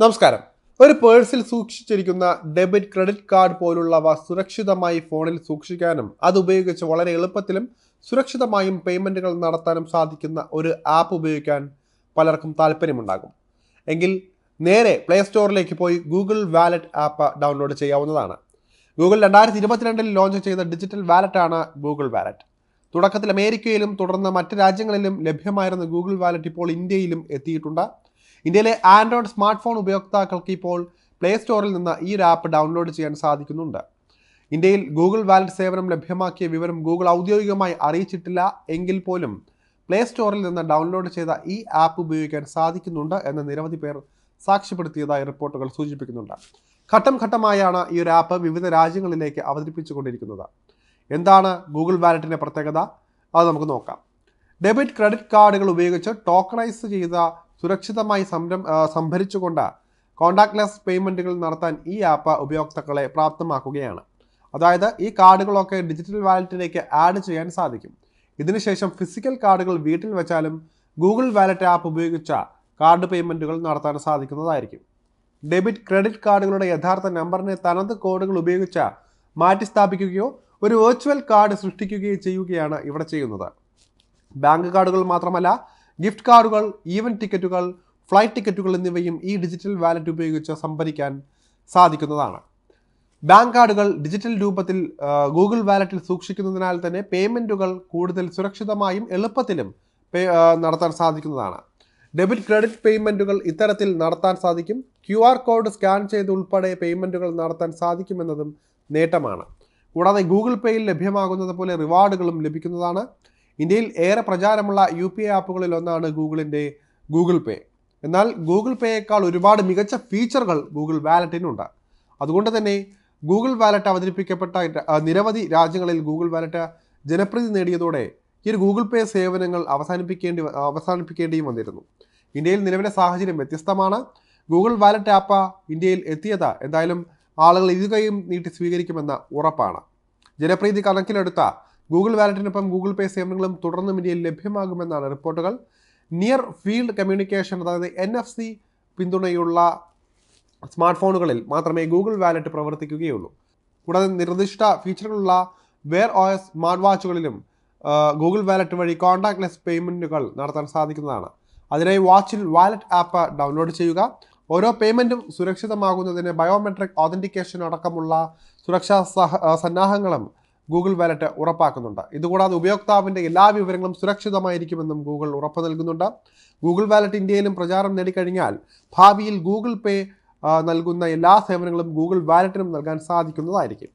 നമസ്കാരം. ഒരു പേഴ്സിൽ സൂക്ഷിച്ചിരിക്കുന്ന ഡെബിറ്റ് ക്രെഡിറ്റ് കാർഡ് പോലുള്ളവ സുരക്ഷിതമായി ഫോണിൽ സൂക്ഷിക്കാനും അത് ഉപയോഗിച്ച് വളരെ എളുപ്പത്തിലും സുരക്ഷിതമായും പേയ്മെന്റുകൾ നടത്താനും സാധിക്കുന്ന ഒരു ആപ്പ് ഉപയോഗിക്കാൻ പലർക്കും താല്പര്യമുണ്ടാകും എങ്കിൽ നേരെ പ്ലേ സ്റ്റോറിലേക്ക് പോയി ഗൂഗിൾ വാലറ്റ് ആപ്പ് ഡൗൺലോഡ് ചെയ്യാവുന്നതാണ്. ഗൂഗിൾ രണ്ടായിരത്തി ഇരുപത്തിരണ്ടിൽ ലോഞ്ച് ചെയ്ത ഡിജിറ്റൽ വാലറ്റാണ് ഗൂഗിൾ വാലറ്റ്. തുടക്കത്തിൽ അമേരിക്കയിലും തുടർന്ന് മറ്റ് രാജ്യങ്ങളിലും ലഭ്യമായിരുന്ന ഗൂഗിൾ വാലറ്റ് ഇപ്പോൾ ഇന്ത്യയിലും എത്തിയിട്ടുണ്ട്. ഇന്ത്യയിലെ ആൻഡ്രോയിഡ് സ്മാർട്ട് ഫോൺ ഉപയോക്താക്കൾക്ക് ഇപ്പോൾ പ്ലേ സ്റ്റോറിൽ നിന്ന് ഈ ഒരു ആപ്പ് ഡൗൺലോഡ് ചെയ്യാൻ സാധിക്കുന്നുണ്ട്. ഇന്ത്യയിൽ ഗൂഗിൾ വാലറ്റ് സേവനം ലഭ്യമാക്കിയ വിവരം ഗൂഗിൾ ഔദ്യോഗികമായി അറിയിച്ചിട്ടില്ല എങ്കിൽ പോലും പ്ലേ സ്റ്റോറിൽ നിന്ന് ഡൗൺലോഡ് ചെയ്ത ഈ ആപ്പ് ഉപയോഗിക്കാൻ സാധിക്കുന്നുണ്ട് എന്ന് നിരവധി പേർ സാക്ഷ്യപ്പെടുത്തിയതായി റിപ്പോർട്ടുകൾ സൂചിപ്പിക്കുന്നുണ്ട്. ഘട്ടം ഘട്ടമായാണ് ഈ ഒരു ആപ്പ് വിവിധ രാജ്യങ്ങളിലേക്ക് അവതരിപ്പിച്ചുകൊണ്ടിരിക്കുന്നത്. എന്താണ് ഗൂഗിൾ വാലറ്റിന്റെ പ്രത്യേകത? അത് നമുക്ക് നോക്കാം. ഡെബിറ്റ് ക്രെഡിറ്റ് കാർഡുകൾ ഉപയോഗിച്ച് ടോക്കണൈസ് ചെയ്ത സുരക്ഷിതമായി സംരം സംഭരിച്ചുകൊണ്ട് കോണ്ടാക്ട്ലെസ് പേയ്മെന്റുകൾ നടത്താൻ ഈ ആപ്പ് ഉപയോക്താക്കളെ പ്രാപ്തമാക്കുകയാണ്. അതായത് ഈ കാർഡുകളൊക്കെ ഡിജിറ്റൽ വാലറ്റിലേക്ക് ആഡ് ചെയ്യാൻ സാധിക്കും. ഇതിനുശേഷം ഫിസിക്കൽ കാർഡുകൾ വീട്ടിൽ വെച്ചാലും ഗൂഗിൾ വാലറ്റ് ആപ്പ് ഉപയോഗിച്ച കാർഡ് പേയ്മെന്റുകൾ നടത്താൻ സാധിക്കുന്നതായിരിക്കും. ഡെബിറ്റ് ക്രെഡിറ്റ് കാർഡുകളുടെ യഥാർത്ഥ നമ്പറിനെ തനത് കോഡുകൾ ഉപയോഗിച്ച് മാറ്റി സ്ഥാപിക്കുകയോ ഒരു വെർച്വൽ കാർഡ് സൃഷ്ടിക്കുകയോ ചെയ്യുകയാണ് ഇവിടെ ചെയ്യുന്നത്. ബാങ്ക് കാർഡുകൾ മാത്രമല്ല ഗിഫ്റ്റ് കാർഡുകൾ ഈവന്റ് ടിക്കറ്റുകൾ ഫ്ലൈറ്റ് ടിക്കറ്റുകൾ എന്നിവയും ഈ ഡിജിറ്റൽ വാലറ്റ് ഉപയോഗിച്ച് സംഭരിക്കാൻ സാധിക്കുന്നതാണ്. ബാങ്ക് കാർഡുകൾ ഡിജിറ്റൽ രൂപത്തിൽ ഗൂഗിൾ വാലറ്റിൽ സൂക്ഷിക്കുന്നതിനാൽ തന്നെ പേയ്മെന്റുകൾ കൂടുതൽ സുരക്ഷിതമായും എളുപ്പത്തിലും നടത്താൻ സാധിക്കുന്നതാണ്. ഡെബിറ്റ് ക്രെഡിറ്റ് പേയ്മെന്റുകൾ ഇത്തരത്തിൽ നടത്താൻ സാധിക്കും. ക്യു ആർ കോഡ് സ്കാൻ ചെയ്ത് ഉൾപ്പെടെ പേയ്മെന്റുകൾ നടത്താൻ സാധിക്കുമെന്നതും നേട്ടമാണ്. കൂടാതെ ഗൂഗിൾ പേയിൽ ലഭ്യമാകുന്നത് പോലെ റിവാർഡുകളും ലഭിക്കുന്നതാണ്. ഇന്ത്യയിൽ ഏറെ പ്രചാരമുള്ള യു പി ഐ ആപ്പുകളിൽ ഒന്നാണ് ഗൂഗിളിന്റെ ഗൂഗിൾ പേ. എന്നാൽ ഗൂഗിൾ പേയേക്കാൾ ഒരുപാട് മികച്ച ഫീച്ചറുകൾ ഗൂഗിൾ വാലറ്റിനുണ്ട്. അതുകൊണ്ട് തന്നെ ഗൂഗിൾ വാലറ്റ് അവതരിപ്പിക്കപ്പെട്ട നിരവധി രാജ്യങ്ങളിൽ ഗൂഗിൾ വാലറ്റ് ജനപ്രീതി നേടിയതോടെ ഈ ഒരു ഗൂഗിൾ പേ സേവനങ്ങൾ അവസാനിപ്പിക്കേണ്ടി അവസാനിപ്പിക്കേണ്ടിയും വന്നിരുന്നു. ഇന്ത്യയിൽ നിലവിലെ സാഹചര്യം വ്യത്യസ്തമാണ്. ഗൂഗിൾ വാലറ്റ് ആപ്പ് ഇന്ത്യയിൽ എത്തിയത് എന്തായാലും ആളുകൾ ഇരുകയും നീട്ടി സ്വീകരിക്കുമെന്ന ഉറപ്പാണ്. ജനപ്രീതി കണക്കിലെടുത്ത ഗൂഗിൾ വാലറ്റിനൊപ്പം ഗൂഗിൾ പേ സേവനങ്ങളും തുടർന്നും ഇന്ത്യയിൽ ലഭ്യമാകുമെന്നാണ് റിപ്പോർട്ടുകൾ. നിയർ ഫീൽഡ് കമ്മ്യൂണിക്കേഷൻ അതായത് എൻ എഫ് സി പിന്തുണയുള്ള സ്മാർട്ട് ഫോണുകളിൽ മാത്രമേ ഗൂഗിൾ വാലറ്റ് പ്രവർത്തിക്കുകയുള്ളൂ. കൂടാതെ നിർദ്ദിഷ്ട ഫീച്ചറുകളുള്ള വെയർ ഒ സ്മാർട്ട് വാച്ചുകളിലും ഗൂഗിൾ വാലറ്റ് വഴി കോൺടാക്ട്ലെസ് പേയ്മെന്റുകൾ നടത്താൻ സാധിക്കുന്നതാണ്. അതിനായി വാച്ചിൽ വാലറ്റ് ആപ്പ് ഡൗൺലോഡ് ചെയ്യുക. ഓരോ പേയ്മെന്റും സുരക്ഷിതമാകുന്നതിന് ബയോമെട്രിക് ഓതന്റിക്കേഷൻ അടക്കമുള്ള സുരക്ഷാ സഹ സന്നാഹങ്ങളും ഗൂഗിൾ വാലറ്റ് ഉറപ്പാക്കുന്നുണ്ട്. ഇതുകൂടാതെ ഉപയോക്താവിന്റെ എല്ലാ വിവരങ്ങളും സുരക്ഷിതമായിരിക്കുമെന്നും ഗൂഗിൾ ഉറപ്പ് നൽകുന്നുണ്ട്. ഗൂഗിൾ വാലറ്റ് ഇന്ത്യയിലും പ്രചാരം നേടിക്കഴിഞ്ഞാൽ ഭാവിയിൽ ഗൂഗിൾ പേ നൽകുന്ന എല്ലാ സേവനങ്ങളും ഗൂഗിൾ വാലറ്റിനും നൽകാൻ സാധിക്കുന്നതായിരിക്കും.